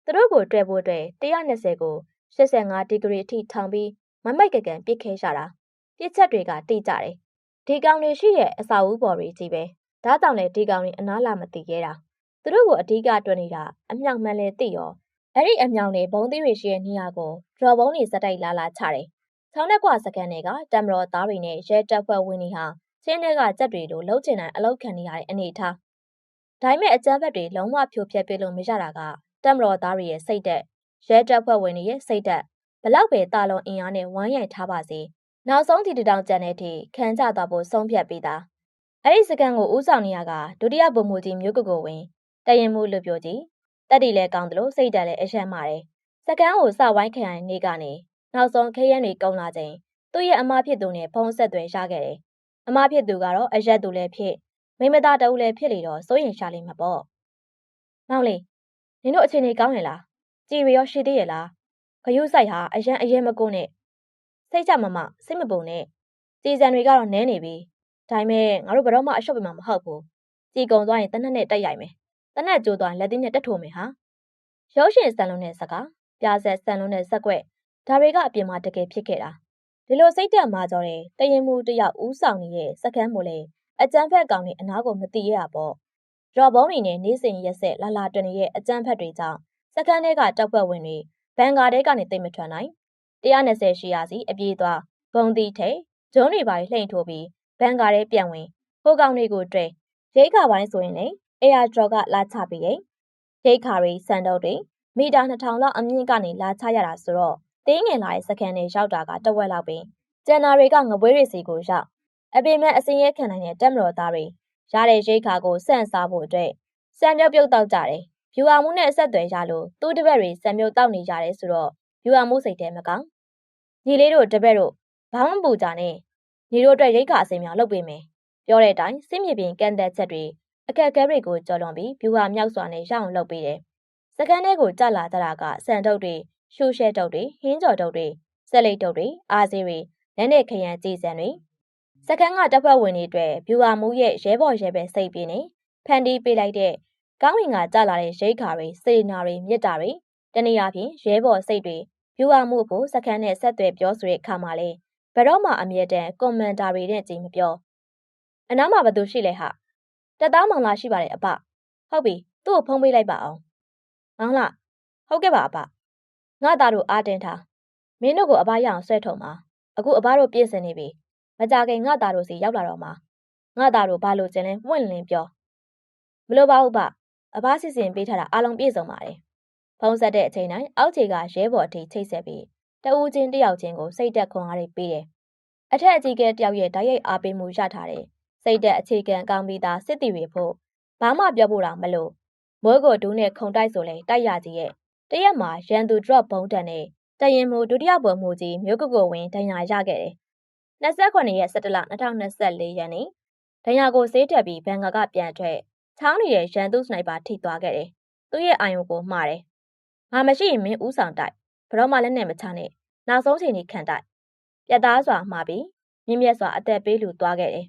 သူတို့ကိုတွေ့ဖို့အတွက်120ကို85ဒီဂရီအထိထောင်ပြီးမမိုက်ကကန်ပြစ်ခဲရတာပြစ်ချက်တွေကတိကျတယ်ဒီကောင်တွေရှိရဲ့အစာဦးပေါ်တွေကြီးပဲဒါကြောင့်လေဒီကောင်တွေအနားလာမသိခဲ့တာသူတို့ကိုအဓိကတွက်နေတာအမြောက်မှန်လဲသိရောအဲ့ဒီအမြောင်တွေဘုံသီးတွေရှိတဲ့နေရာကိုဒရော်ဘုံတွေစက်တိုက်လာလာချတယ်။ချောင်းနဲ့ကွာစကန်တွေကတမ်မတော်သားတွေနဲ့ရဲတပ်ဖွဲ့ဝင်တွေဟာချင်းတွေကကြက်တွေလိုလှုပ်ချင်တိုင်းအလောက်ခံနေရတဲ့အနေအထား။ ဒါပေမဲ့အကြမ်းဖက်တွေလုံးဝဖြိုဖျက်ပြလို့မရတာကတမ်မတော်သားတွေရဲ့စိတ်သက်ရဲတပ်ဖွဲ့ဝင်တွေရဲ့စိတ်သက်ဘလောက်ပဲတာလုံးအင်အားနဲ့ဝိုင်းရိုက်ထားပါစေ။နောက်ဆုံးဒီတောင်ကြံတဲ့အထိခံကြသွားဖို့ဆုံးဖြတ်ပြီးသား။အဲ့ဒီစကန်ကိုဦးဆောင်နေရကဒုတိယဗိုလ်မှူးကြီးမျိုးကိုကိုဝင်တရင်မှုလူပြိုကြီးတက်တီလည်းကောင်းတယ်လို့စိတ်တက်လည်းအယံပါတယ်။စကန်ကိုစဝိုင်းခံရနေကနေနောက်ဆုံးခရမ်းတွေကုံလာချိန်သူ့ရဲ့အမဖြစ်သူနဲ့ဖုံးဆက်သွယ်ရခဲ့တယ်။အမဖြစ်သူကတော့အရက်သူလည်းဖြစ် မိမသားတအုပ်လည်းဖြစ်လေတော့စိုးရင်ရှာလိမ့်မှာပေါ့။မောင်လေးနင်တို့အခြေအနေကောင်းရဲ့လား။ကြည်ရရောရှိသေးရဲ့လား။ခရုဆိုင်ဟာအရန်အရင်မကုန်းနဲ့စိတ်ကြမမစိတ်မပုံနဲ့ကြည်စံတွေကတော့နဲနေပြီ။ဒါပေမဲ့ငါတို့ဘယ်တော့မှအရှုပ်ပြမှာမဟုတ်ဘူး။ကြည်ကုံသွားရင်တနက်နဲ့တက်ရိုက်မယ်တနက်ကျိုးသွားလက်သီးနဲ့တက်ထိုးမယ်ဟာရုပ်ရှင်ဆန်လုံးနဲ့စကားပြာဆက်ဆန်လုံးနဲ့ဆက်ကွက်ဒါတွေကအပြင်မှာတကယ်ဖြစ်ခဲ့တာဒီလိုစိတ်တက်မှာကြောတဲ့တရင်မှုတယောက်ဦးဆောင်နေတဲ့စကမ်းမို့လေ အကျန်းဖက်ကောင်တွေအနာကိုမသိရတာပေါ့ရော့ဘုံတွေနဲ့နေစဉ်ရက်ဆက်လာလာတွင်ရဲ့အကျန်းဖက်တွေကြောင့်စကမ်းတွေကတောက်ပွက်ဝင်တွေဘန်ကာတဲကနေတိတ်မထွန်နိုင်120ရှိရာစီအပြေးသွားဘုံတီထိတ်ဂျုံးတွေပါလှိမ့်ထိုးပြီးဘန်ကာတဲပြန်ဝင်ဟိုကောင်တွေကိုတွေ့ရိတ်ခါပိုင်းဆိုရင်လေ Airdrop ကလာချပေးရင်ရိတ်ခါတွေစံတော့တွေမီတာ2000လောက်အမြင့်ကနေလာချရတာဆိုတော့တင်းငင်လာတဲ့စကန်တွေရောက်တာကတဝက်လောက်ပဲကျန်နာတွေကငပွဲတွေစီကိုရောက် အပေမဲ့အစင်းရဲခံနိုင်တဲ့တက်မတော်သားတွေရတဲ့ရိတ်ခါကိုစန့်စားဖို့အတွက်စံမြုပ်ပြုတ်တောက်ကြတယ်ဗျူဟာမှုနဲ့အဆက်အသွယ်ရလို့သူ့တပည့်တွေစံမြုပ်တောက်နေကြတယ်ဆိုတော့ဗျူဟာမှုစိတ်ထဲမကောင်းညီလေးတို့တပည့်တို့ဘာမှမပူကြနဲ့ညီတို့အတွက်ရိတ်ခါအစင်မြောင်လုပ်ပေးမယ်ပြောတဲ့အတိုင်းစစ်မြေပြင်ကန့်သက်ချက်တွေအခက်အခဲတွေကိုကြော်လွန်ပြီးဗျူဟာမြောက်စွာနဲ့ရအောင်လုပ်ပေးတယ်။စကန်ထဲကိုကြလာကြတာကစံတုတ်တွေရှူရှဲတုတ်တွေဟင်းကြော်တုတ်တွေဆက်လိတ်တုတ်တွေအာစီတွေလက်နဲ့ခရံကြည်စံတွေ စကန်ကတပ်ဖွဲ့ဝင်တွေအတွက်ဗျူဟာမူရဲ့ရဲဘော်ရဲပဲစိတ်ပြင်းနေဖန်တီးပေးလိုက်တဲ့ကောင်းဝင်ကကြလာတဲ့ရိတ်ခါတွေစေနာတွေမြစ်တာတွေတနည်းအားဖြင့်ရဲဘော်စိတ်တွေဗျူဟာမှုဖို့စကန်နဲ့ဆက်သွယ်ပြောဆိုတဲ့အခါမှာလေဘယ်တော့မှအမြဲတမ်းကွန်မန်တာတွေနဲ့ကြည်မပြောအနားမှာဘသူရှိလဲဟာတက်သားမောင်လာရှိပါတယ်အပဟုတ်ပြီသူ့ကိုဖုံးပေးလိုက်ပါအောင်မောင်လာဟုတ်ကဲ့ပါအပငါသားတို့အားတင်းထားမင်းတို့ကိုအပရအောင်ဆွဲထုံပါအခုအပတို့ပြည့်စင်နေပြီ မကြခင်ငါသားတို့စီရောက်လာတော့မှာငါသားတို့ဘာလို့ကျင်လဲပွင့်လင်းပြောမလို့ပါဘူးပအပစစ်စင်ပေးထားတာအားလုံးပြည့်စုံပါတယ်ဖုံးဆက်တဲ့အချိန်တိုင်းအောက်ခြေကရဲဘော်အထိချိတ်ဆက်ပြီးတဦးချင်းတယောက်ချင်းကိုစိတ်တက်ခွန်အားတွေပေးတယ်အထက်အကြီးကဲတယောက်ရဲ့ဓာတ်ရိုက်အားပေးမှုရထားတယ်စိတ်သက်အခြေခံကောင်းပြီးသားစစ်တီတွေဖို့ဘာမှပြောဖို့တော့မလို့မိုးကိုဒူးနဲ့ခုံတိုက်ဆိုလဲတိုက်ရကြီးရဲ့တရက်မှာရန်သူ drop ဘုံတန်နဲ့တရင်မူဒုတိယဘုံမူကြီးမြို့ကကိုဝင်ဒဏ်ရာရခဲ့တယ်။ 29ရက်17လ2024ရက်နေ့ဒဏ်ရာကိုဆေးတက်ပြီးဘန်ကာကပြန်ထွက်ချောင်းနေတဲ့ရန်သူစနိုက်ပါထိသွားခဲ့တယ်။သူ့ရဲ့အာယုံကိုမှားတယ်။ငါမရှိရင်မင်းဥဆောင်တိုက်ဘရောမလည်းနဲ့မချနဲ့နောက်ဆုံးချိန်ကြီးခံတိုက်ပြတ်သားစွာမှားပြီးမြင့်မြတ်စွာအသက်ပေးလူသွားခဲ့တယ်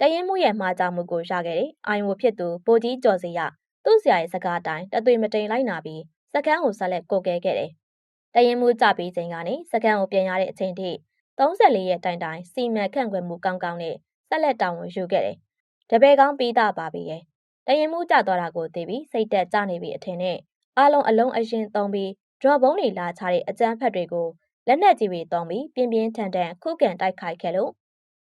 တရင်မှုရဲ့မှားကြမှုကိုရခဲ့တယ်။အာယုံကိုဖြစ်သူဗိုလ်ကြီးကျော်စီရသူ့ဆရာရဲ့စကားအတိုင်းတသွေမတိန်လိုက်နာပြီးစကန်းကိုဆက်လက်ကိုကဲခဲ့တယ်။တရင်မှုကြပြီးချိန်ကနေစကန်းကိုပြန်ရတဲ့အချိန်ထိ 34ရက်တိုင်တိုင်စီမံခန့်ခွဲမှုကောင်းကောင်းနဲ့ဆက်လက်တာဝန်ယူခဲ့တယ်။တပည့်ကောင်းပြီးသားပါပြီရဲ့။တရင်မှုကြသွားတာကိုသိပြီးစိတ်သက်ကြနေပြီအထင်နဲ့အားလုံးအလုံးအရင်သုံးပြီး drop ဘုံတွေလာချတဲ့အကြမ်းဖက်တွေကိုလက်နက်ကြီးတွေသုံးပြီးပြင်းပြင်းထန်ထန်ခုခံတိုက်ခိုက်ခဲ့လို့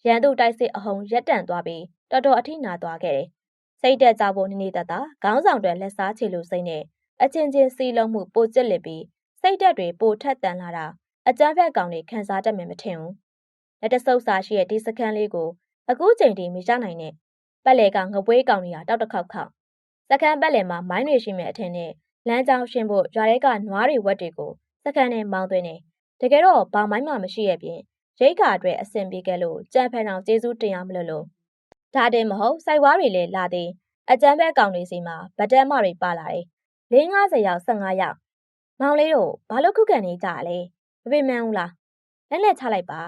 ရန်သူတိုက်စစ်အဟုန်ရက်တန့်သွားပြီးတော်တော်အထိနာသွားခဲ့တယ်။စိတ်တက်ကြဖို့နေနေတတ်တာခေါင်းဆောင်တွေလက်စားချေလိုစိတ်နဲ့အချင်းချင်းစီးလုံးမှုပိုကျစ်လစ်ပြီးစိတ်တက်တွေပိုထက်တန်လာတာ အကြမ်းဖက်ကောင်တွေခံစားတတ်မယ်မထင်ဘူး။လက်တဆုပ်စာရှိတဲ့ဒီစခန်းလေးကိုအခုချိန်ထိမရနိုင်နဲ့ပတ်လေကငပွေးကောင်တွေကတောက်တစ်ခေါက်ခေါက်စကန်းပတ်လေမှာမိုင်းတွေရှိမဲ့အထင်နဲ့လမ်းကြောင်းရှင်းဖို့ရွာထဲကနွားတွေဝက်တွေကိုစကန်းနဲ့မောင်းသွင်းနေတကယ်တော့ဘာမိုင်းမှမရှိရဲ့ပြင်ရိတ်ခါအတွက်အဆင်ပြေခဲ့လို့ကြံဖန်အောင်ကျေးဇူးတင်ရမလို့လို့ဒါတည်းမဟုတ်စိုက်ဝါးတွေလည်းလာသေးအကြမ်းဖက်ကောင်တွေစီမှာဗတ်တက်မတွေပါလာတယ်450ရောက်15ရောက်မောင်လေးတို့ဘာလို့ခုခံနေကြလဲ မပေမှန်းဘူးလားလက်လက်ချလိုက်ပါ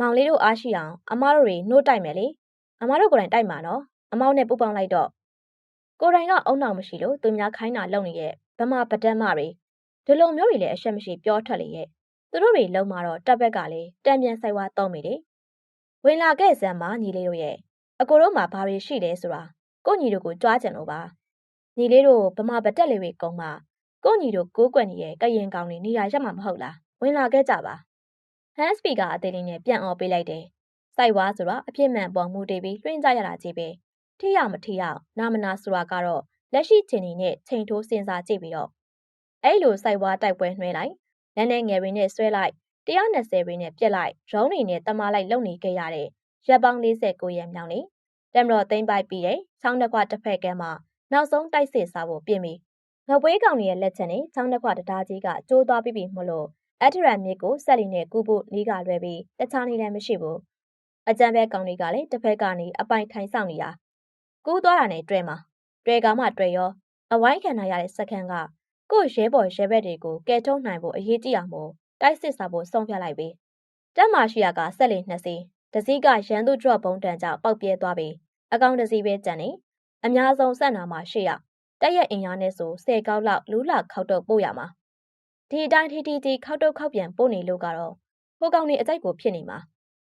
မောင်လေးတို့အားရှိအောင်အမတို့တွေနှုတ်တိုက်မယ်လေအမတို့ကိုယ်တိုင်တိုက်မှာနော်အမောက်နဲ့ပူပေါင်းလိုက်တော့ကိုယ်တိုင်ကအုံနောက်မရှိလို့သူများခိုင်းတာလုပ်နေရဲ့ဗမာပဒတ်မတွေဒီလိုမျိုးတွေလည်းအရှက်မရှိပြောထွက်လေရဲ့သူတို့တွေလုံมาတော့တပ်ဘက်ကလည်းတံပြန်ဆိုင်ဝါတော့မိတယ်ဝင်လာခဲ့စမ်းမှာညီလေးတို့ရဲ့အကိုတို့မှာဘာတွေရှိလဲဆိုတာကိုညီတို့ကိုကြွားကြံလို့ပါညီလေးတို့ဗမာပတက်လေးတွေကုံမှာကိုညီတို့ကိုးကွက်နေရဲ့ကရင်ကောင်တွေနေရာရမှာမဟုတ်လား ဝင်လာခဲ့ကြပါဟန်စပီကာအသေးလေးနဲ့ပြန်អော်ပေးလိုက်တယ်စိုက်ဝါဆိုတော့အဖြစ်မှန်ပေါ်မူတည်ပြီးလွှင့်ကြရတာကြီးပဲထိရမထိရနာမနာဆိုတာကတော့လက်ရှိချိန်နေနဲ့ချိန်ထိုးစဉ်းစားကြည့်ပြီးတော့အဲ့လိုစိုက်ဝါတိုက်ပွဲနှွှဲလိုက်လက်နဲ့ငယ်ရင်းနဲ့ဆွဲလိုက်120ရင်းနဲ့ပြက်လိုက်ရုံးနေနဲ့တမလိုက်လုံနေခဲ့ရတဲ့ရက်ပေါင်း49ရက်မြောက်နေတမ်တော်သိမ့်ပိုက်ပြီးတဲ့ချောင်းတစ်ခွတစ်ဖက်ကမ်းမှာနောက်ဆုံးတိုက်စစ်စားဖို့ပြင်ပြီးငပွေးကောင်ရဲ့လက်ချက်နဲ့ချောင်းတစ်ခွတတားကြီးကကျိုးသွားပြီးပြီမလို့ အထရန်မြစ်ကိုဆက်လီနဲ့ကူးဖို့နီးကလွဲပြီးတခြားနေလည်းမရှိဘူးအကြံဘဲကောင်တွေကလည်းတစ်ဖက်ကနေအပိုင်ထိုင်ဆောင်နေတာကူးသွားတာနဲ့တွေ့မှာတွေ့ကမှတွေ့ရောအဝိုင်းခံရတဲ့စက္ကန့်ကကို့ရဲဘော်ရဲဘက်တွေကိုကဲထုတ်နိုင်ဖို့အရေးကြီးအောင်မို့တိုက်စစ်စာဖို့ဆုံးဖြတ်လိုက်ပြီးတက်မာရှိယာကဆက်လီနှစ်စီးတစည်းကရန်သူ drop ဘုံတန်ကြောင့်ပောက်ပြဲသွားပြီးအကောင်တစည်းပဲကြံနေအများဆုံးဆက်နာမှာရှိရတက်ရဲ့အင်အားနဲ့ဆို၁၀ကောက်လောက်လူးလာခောက်တော့ပို့ရမှာ ဒီအတိုင်းထီထီတီခောက်တော့ခောက်ပြန်ပို့နေလို့ကတော့ဟိုကောင်နေအကြိုက်ကိုဖြစ်နေမှာ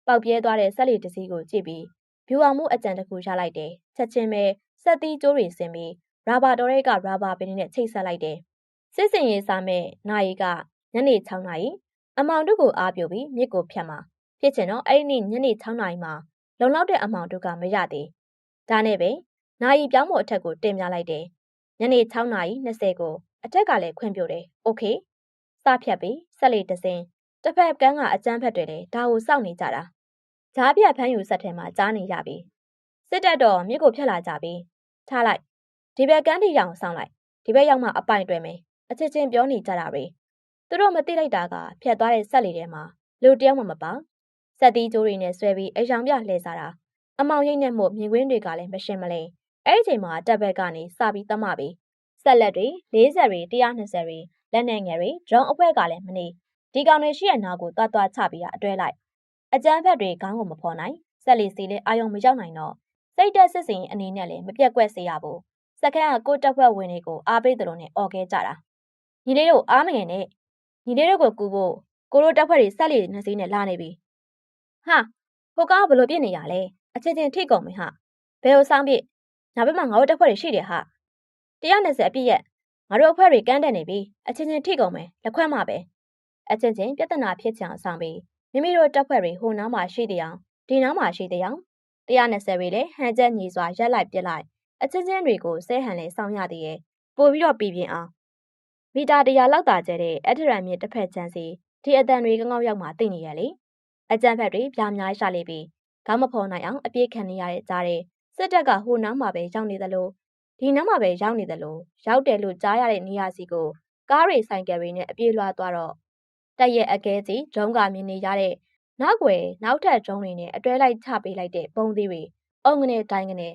ပေါက်ပြဲသွားတဲ့ဆက်လီတစည်းကိုကြည့်ပြီးဗျူအောင်မှုအကြံတစ်ခုရလိုက်တယ်ချက်ချင်းပဲဆက်သီးကျိုးတွေဆင်ပြီးရာဘာတော်ရဲကရာဘာပင်နဲ့ချိတ်ဆက်လိုက်တယ်စစ်စင်ရေးစားမဲ့နိုင်ကညနေ6နာရီအမောင်တို့ကိုအားပြပြီးမြစ်ကိုဖြတ်မှာဖြစ်ချင်တော့အဲ့ဒီနေ့ညနေ6နာရီမှာလုံလောက်တဲ့အမောင်တို့ကမရသေးဒါနဲ့ပဲနိုင်ပြောင်းဖို့အထက်ကိုတင်ပြလိုက်တယ်ညနေ6နာရီ20ကိုအထက်ကလည်းခွင့်ပြုတယ်โอเค စဖြတ်ပြီးဆက်လေတစင်းတစ်ဖက်ကန်းကအကျန်းဖက်တွေလည်းဒါကိုစောင့်နေကြတာဂျားပြဖမ်းယူဆက်ထဲမှာကြားနေရပြီစစ်တပ်တော့မြစ်ကိုဖြတ်လာကြပြီထားလိုက်ဒီဘက်ကန်းတီရောင်ဆောင်လိုက်ဒီဘက်ရောက်မှအပိုင်တွဲမယ်အချစ်ချင်းပြောနေကြတာပဲသူတို့မသိလိုက်တာကဖြတ်သွားတဲ့ဆက်လေထဲမှာလူတယောက်မှမပါဆက်သီးကြိုးတွေနဲ့ဆွဲပြီးအယောင်ပြလှည့်စားတာအမောင်ရိတ်နဲ့မို့မြင်ကွင်းတွေကလည်းမရှင်းမလင်းအဲ့ဒီချိန်မှာတက်ဘက်ကနေစပြီးသတ်မှပြီးဆက်လက်တွေ40တွေ120တွေ လက်နဲ့ငယ်တွေဒရုန်းအဖွဲကလည်းမနေဒီကောင်တွေရှိရနာကိုတွားတွားချပြီးတာအတွဲလိုက်အကျန်းဖက်တွေခေါင်းကိုမဖော်နိုင်ဆက်လီစီလည်းအာယုံမရောက်နိုင်တော့စိတ်တက်စစ်စင်အနေနဲ့လည်းမပြက်ကွက်စေရဘူးစကန်းကကိုတက်ဖွဲ့ဝင်တွေကိုအားပေးသလိုနဲ့អော်ခဲကြတာညီလေးတို့အားမငယ်နဲ့ညီလေးတို့ကိုကူဖို့ကိုတို့တက်ဖွဲ့တွေဆက်လီနှစ်စီးနဲ့လာနေပြီဟာဟိုကားဘလို့ပြစ်နေရလဲအချင်းချင်းထိကုန်မင်းဟာဘယ်ကိုစောင်းပြစ်ညာဘက်မှာငါတို့တက်ဖွဲ့တွေရှိတယ်ဟာ120အပြည့်ရက် ငါတို့အဖွဲ့တွေကန်းတက်နေပြီအချင်းချင်းထိကုန်မယ်လက်ခွက်မှပဲအချင်းချင်းပြဿနာဖြစ်ချင်အောင်ဆောင်ပြီးမိမိတို့တပ်ဖွဲ့တွေဟိုနားမှာရှိတဲ့အောင်ဒီနားမှာရှိတဲ့အောင်120ပဲလေဟန်ချက်ညီစွာရက်လိုက်ပြစ်လိုက်အချင်းချင်းတွေကိုဆဲဟန်လဲဆောင်ရသေးရဲ့ပို့ပြီးတော့ပြည်ပြင်းအောင်မီတာတရာလောက်သာကျတဲ့အထရံမြစ်တစ်ဖက်ချမ်းစီဒီအတန်တွေကောင်းကောင်းရောက်မှသိနေရလေအကြံဖက်တွေပြားများရှာလေပြီးခေါင်းမဖော်နိုင်အောင်အပြည့်ခံနေရတဲ့ကြားတဲ့စစ်တပ်ကဟိုနားမှာပဲရောက်နေသလို ဒီနားမှာပဲရောက်နေသလိုရောက်တယ်လို့ကြားရတဲ့နေရာစီကိုကားတွေဆိုင်ကယ်တွေနဲ့အပြေးလွှားသွားတော့တက်ရဲ့အကဲစီဒုံးကမြင်နေရတဲ့နောက်ွယ်နောက်ထပ်ဒုံးတွေနဲ့အတွဲလိုက်ချပေးလိုက်တဲ့ပုံသေးတွေအုံငနဲ့တိုင်းငနဲ့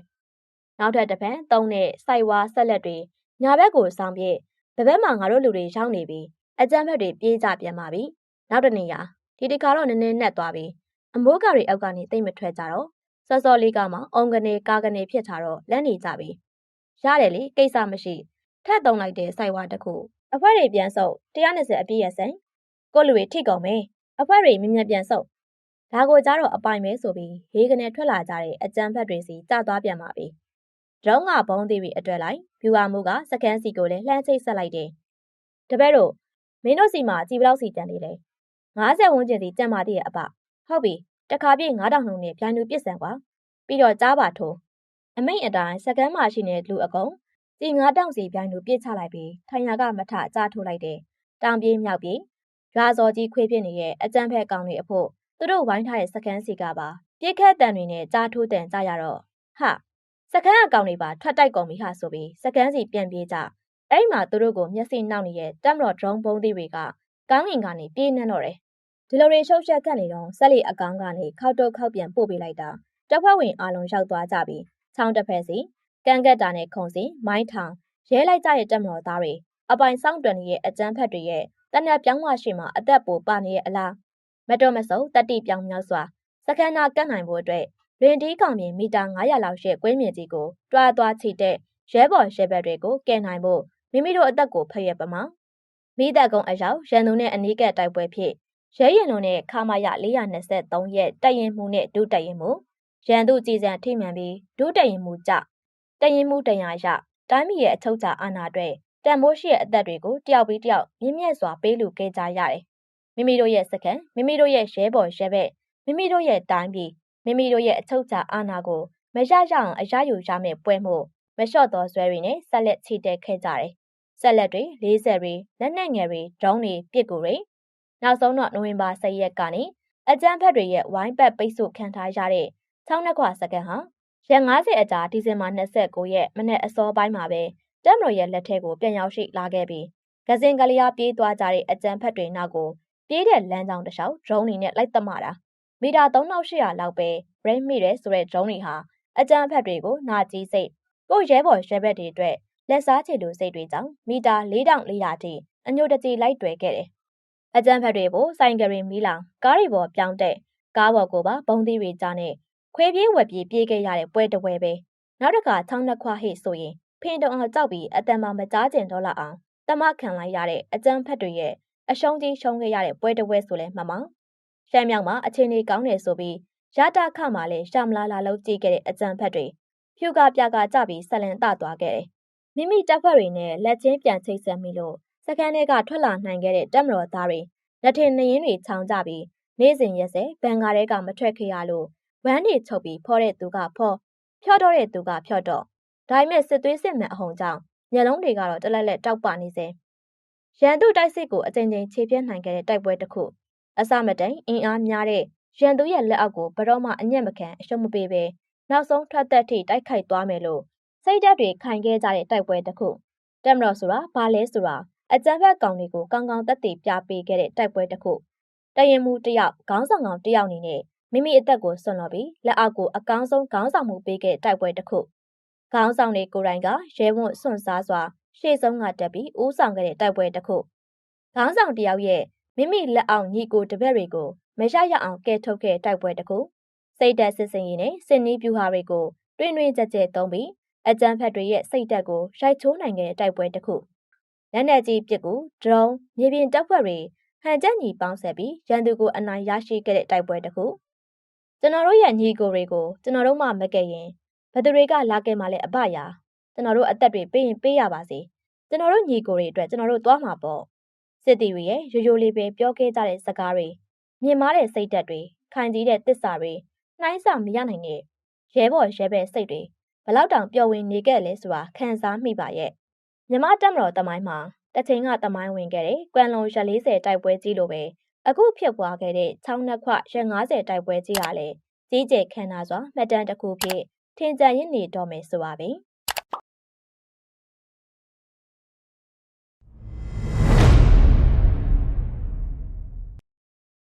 နောက်ထပ်တစ်ဖက်သုံးတဲ့စိုက်ဝါဆက်လက်တွေညာဘက်ကိုဆောင်ပြည့်ဘဘက်မှာငါတို့လူတွေရောက်နေပြီးအကြမ်းဖက်တွေပြေးကြပြန်ပါပြီနောက်တနေရာဒီတခါတော့နည်းနည်းနဲ့သွားပြီးအမိုးကတွေအောက်ကနေတိတ်မထွက်ကြတော့စောစောလေးကမှအုံကနေကားကနေဖြစ်ထားတော့လန့်နေကြပြီ ရတယ်လေကိစ္စမရှိထပ်တုံလိုက်တဲ့စိုက်ဝါတစ်ခုအဖွဲတွေပြန်ဆုပ်120အပြည့်ရစံကိုလူတွေထိကုန်မယ်အဖွဲတွေမြင်မြင်ပြန်ဆုပ်ဒါကိုကြားတော့အပိုင်ပဲဆိုပြီးဟေးကနေထွက်လာကြတဲ့အကြမ်းဖက်တွေစီကျသွားပြန်ပါပြီဒရုန်းကဘုံသေးပြီးအတွဲလိုက်ဗျူဟာမှုကစကန်စီကိုလည်းလှမ်းချိတ်ဆက်လိုက်တယ်တပည့်တို့မင်းတို့စီမှာကြည်ဘလောက်စီတန်နေလဲ90ဝန်းကျင်စီကြံပါသေးရဲ့အပဟုတ်ပြီတခါပြည့်9000နှုန်းနဲ့ပြိုင်လူပြစ်စံကွာပြီးတော့ကြားပါထိုး အမိတ်အတိုင်းစကန်းမှာရှိနေတဲ့လူအကုန်စီငါးတောင်စီပြိုင်လူပြစ်ချလိုက်ပြီးထိုင်ရာကမထအကြထိုးလိုက်တယ်တောင်ပြေးမြောက်ပြေးရွာစော်ကြီးခွေးပြစ်နေရဲ့အကြမ်းဖက်ကောင်တွေအဖို့သူတို့ဝိုင်းထားတဲ့စကန်းစီကပါပြစ်ခတ်တန်တွေနဲ့ကြားထိုးတန်ကြရတော့ဟာစကန်းအကောင်တွေပါထွက်တိုက်ကုန်ပြီဟာဆိုပြီးစကန်းစီပြန်ပြေးကြအဲ့ဒီမှာသူတို့ကိုမျက်စိနှောက်နေတဲ့တက်မတော်ဒရုန်းပုံးသီးတွေကကောင်းငင်ကနေပြေးနှံ့တော့တယ်ဒီလိုတွေရှုပ်ရှက်ခတ်နေတော့ဆက်လီအကောင်ကနေခောက်တုတ်ခောက်ပြန်ပို့ပေးလိုက်တာတပ်ဖွဲ့ဝင်အားလုံးရောက်သွားကြပြီး ချောင်းတစ်ဖက်စီကန့်ကက်တာနဲ့ခုံစီမိုင်းထောင်ရဲလိုက်ကြတဲ့တက်မတော်သားတွေအပိုင်ဆောင်တွန်ရဲ့အကြမ်းဖက်တွေရဲ့တနက်ပြောင်းဝရှိမှာအသက်ပိုပါနေရဲ့အလားမတော်မစုံတတိပြောင်းမြောက်စွာစခန်းနာကတ်နိုင်ဖို့အတွက်လင်တီးကောင်မြင်မီတာ900လောက်ရှိကွင်းမြင့်ကြီးကိုတွားသွားချိတဲ့ရဲဘော်ရဲဘက်တွေကိုကယ်နိုင်ဖို့မိမိတို့အသက်ကိုဖျက်ပမှာမိသက်ကုံအရောက်ရန်သူနဲ့အနီးကပ်တိုက်ပွဲဖြစ်ရဲရင်လုံးနဲ့ခမာရ423ရက်တိုက်ရင်မှုနဲ့ဒုတိုက်ရင်မှု ရန်သူကြည်စံထိမှန်ပြီးဒုတိုက်ရင်မှုကြတိုက်ရင်မှုတရားရတိုင်းပြည်ရဲ့အချုပ်ချာအာဏာအတွက်တန်မိုးရှိရဲ့အသက်တွေကိုတယောက်ပြီးတယောက်မြင့်မြတ်စွာပေးလူခဲ့ကြရတယ်မိမိတို့ရဲ့စကန်မိမိတို့ရဲ့ရဲဘော်ရဲဘက်မိမိတို့ရဲ့တိုင်းပြည်မိမိတို့ရဲ့အချုပ်ချာအာဏာကိုမရရအောင်အရယူရမယ့်ပွဲမှုမလျှော့သောဇွဲတွေနဲ့ဆက်လက်ချီတက်ခဲ့ကြတယ်။ဆက်လက်တွေ40တွေလက်နက်ငယ်တွေဒရုန်းတွေပစ်ကူတွေနောက်ဆုံးတော့နိုဝင်ဘာ10ရက်ကနေအကြမ်းဖက်တွေရဲ့ဝိုင်းပတ်ပိတ်ဆို့ခံထားရတဲ့ 6နှစ်ခွာစကန်ဟာရက်90အကြာဒီဇင်ဘာ29ရက်မနေ့အစောပိုင်းမှာပဲတက်မတော်ရဲ့လက်ထက်ကိုပြန်ရောက်ရှိလာခဲ့ပြီးဂဇင်ကလျာပြေးသွားကြတဲ့အကြမ်းဖက်တွေနောက်ကိုပြေးတဲ့လမ်းကြောင်းတစ်လျှောက်ဒရုန်းတွေနဲ့လိုက်သမတာမီတာ3800လောက်ပဲ brain မိတယ်ဆိုတဲ့ဒရုန်းတွေဟာအကြမ်းဖက်တွေကိုနာကြီးစိတ်ကိုရဲဘော်ရဲဘက်တွေအတွက်လက်စားချေလူစိတ်တွေကြောင့်မီတာ4400ထိအညိုတကြီးလိုက်တွယ်ခဲ့တယ်။အကြမ်းဖက်တွေကိုစိုင်ကရီမီလောင်ကားတွေပေါ်ပြောင်းတဲ့ကားပေါ်ကိုပါဘုံသီးတွေကြားနဲ့ ခွေးပြေးဝက်ပြေးပြေးခဲ့ရတဲ့ပွဲတပွဲပဲနောက်တစ်ခါချောင်းနှစ်ခွဟိဆိုရင်ဖင်တုံအောင်ကြောက်ပြီးအတန်မှမကြားကျင်တော့လောက်အောင်တမခံလိုက်ရတဲ့အကြမ်းဖက်တွေရဲ့အရှုံးကြီးရှုံးခဲ့ရတဲ့ပွဲတပွဲဆိုလဲမှမရှမ်းမြောက်မှာအခြေအနေကောင်းတယ်ဆိုပြီးရတာခမှလည်းရှာမလာလာလုံးကြည့်ခဲ့တဲ့အကြံဖက်တွေဖြူကပြကကြပြီးဆက်လန်တသွားခဲ့တယ်။မိမိတပ်ဖွဲ့တွေနဲ့လက်ချင်းပြန်ချိတ်ဆက်မိလို့စကန်တွေကထွက်လာနိုင်ခဲ့တဲ့တပ်မတော်သားတွေလက်ထင်နှရင်တွေခြောင်ကြပြီးနေ့စဉ်ရက်စဲဘန်ကာတွေကမထွက်ခေရလို့ ဝမ်းတွေချုပ်ပြီးဖောတဲ့သူကဖောဖြော့တော့တဲ့သူကဖြော့တော့ဒါပေမဲ့စစ်သွေးစစ်မှန်အဟုန်ကြောင့်ညလုံးတွေကတော့တလက်လက်တောက်ပနေစေရန်သူတိုက်စစ်ကိုအကြိမ်ကြိမ်ခြေပြတ်နိုင်ခဲ့တဲ့တိုက်ပွဲတစ်ခုအစမတိုင်အင်အားများတဲ့ရန်သူရဲ့လက်အောက်ကိုဘရော့မှအညံ့မခံအရှုံးမပေးပဲနောက်ဆုံးထွက်သက်ထိတိုက်ခိုက်သွားမယ်လို့စိတ်ဓာတ်တွေခိုင်ခဲ့ကြတဲ့တိုက်ပွဲတစ်ခုတက်မတော်ဆိုတာဘာလဲဆိုတာအကြမ်းဖက်ကောင်တွေကိုကောင်းကောင်းသက်သေပြပေးခဲ့တဲ့တိုက်ပွဲတစ်ခုတရင်မှုတယောက်ခေါင်းဆောင်ကောင်တယောက်အနေနဲ့ မိမိအသက်ကိုဆွန့်လွတ်ပြီးလက်အောက်ကိုအကောင်းဆုံးခေါင်းဆောင်မှုပေးခဲ့တဲ့တိုက်ပွဲတစ်ခုခေါင်းဆောင်တွေကိုယ်တိုင်ကရဲဝံ့စွန့်စားစွာရှေ့ဆုံးကတက်ပြီးဦးဆောင်ခဲ့တဲ့တိုက်ပွဲတစ်ခုခေါင်းဆောင်တယောက်ရဲ့မိမိလက်အောက်ညီကိုတပည့်တွေကိုမရရအောင်ကဲထုတ်ခဲ့တိုက်ပွဲတစ်ခုစိတ်တက်စစ်စင်ရင်နဲ့စင်နီးပြူဟာတွေကိုတွင်တွင်ကြကြဲသုံးပြီးအကြမ်းဖက်တွေရဲ့စိတ်တက်ကိုရိုက်ချိုးနိုင်ခဲ့တဲ့တိုက်ပွဲတစ်ခုလက်နက်ကြီးပစ်ကူဒရုန်းမြေပြင်တပ်ဖွဲ့တွေဟန်ချက်ညီပေါင်းဆက်ပြီးရန်သူကိုအနိုင်ရရှိခဲ့တဲ့တိုက်ပွဲတစ်ခု ကျွန်တော်တို့ရဲ့ညီကိုတွေကိုကျွန်တော်တို့မှမကဲရင်ဘသူတွေကလာခဲ့မှလဲအပရာကျွန်တော်တို့အသက်တွေပေးရင်ပေးရပါစေကျွန်တော်တို့ညီကိုတွေအတွက်ကျွန်တော်တို့သွားမှာပေါ့စစ်တီတွေရဲ့ရိုးရိုးလေးပဲပြောခဲ့ကြတဲ့စကားတွေမြင်မာတဲ့စိတ်ဓာတ်တွေခိုင်ကြီးတဲ့တစ္ဆာတွေနှိုင်းစာမရနိုင်တဲ့ရဲဘော်ရဲဘဲစိတ်တွေဘလောက်တောင်ပျော်ဝင်နေခဲ့လဲဆိုတာခံစားမိပါရဲ့မြမတက်မတော်တမိုင်းမှာတချိန်ကတမိုင်းဝင်ခဲ့တဲ့ကွမ်လုံရက်40တိုက်ပွဲကြီးလိုပဲ အခုဖြစ်ပွားခဲ့တဲ့6နှစ်ခွရက်50တိုက်ပွဲကြီးဟာလည်းကြီးကျယ်ခမ်းနားစွာမှတ်တမ်းတစ်ခုဖြစ်ထင်ကြရင်နေတော့မယ်ဆိုပါပဲ။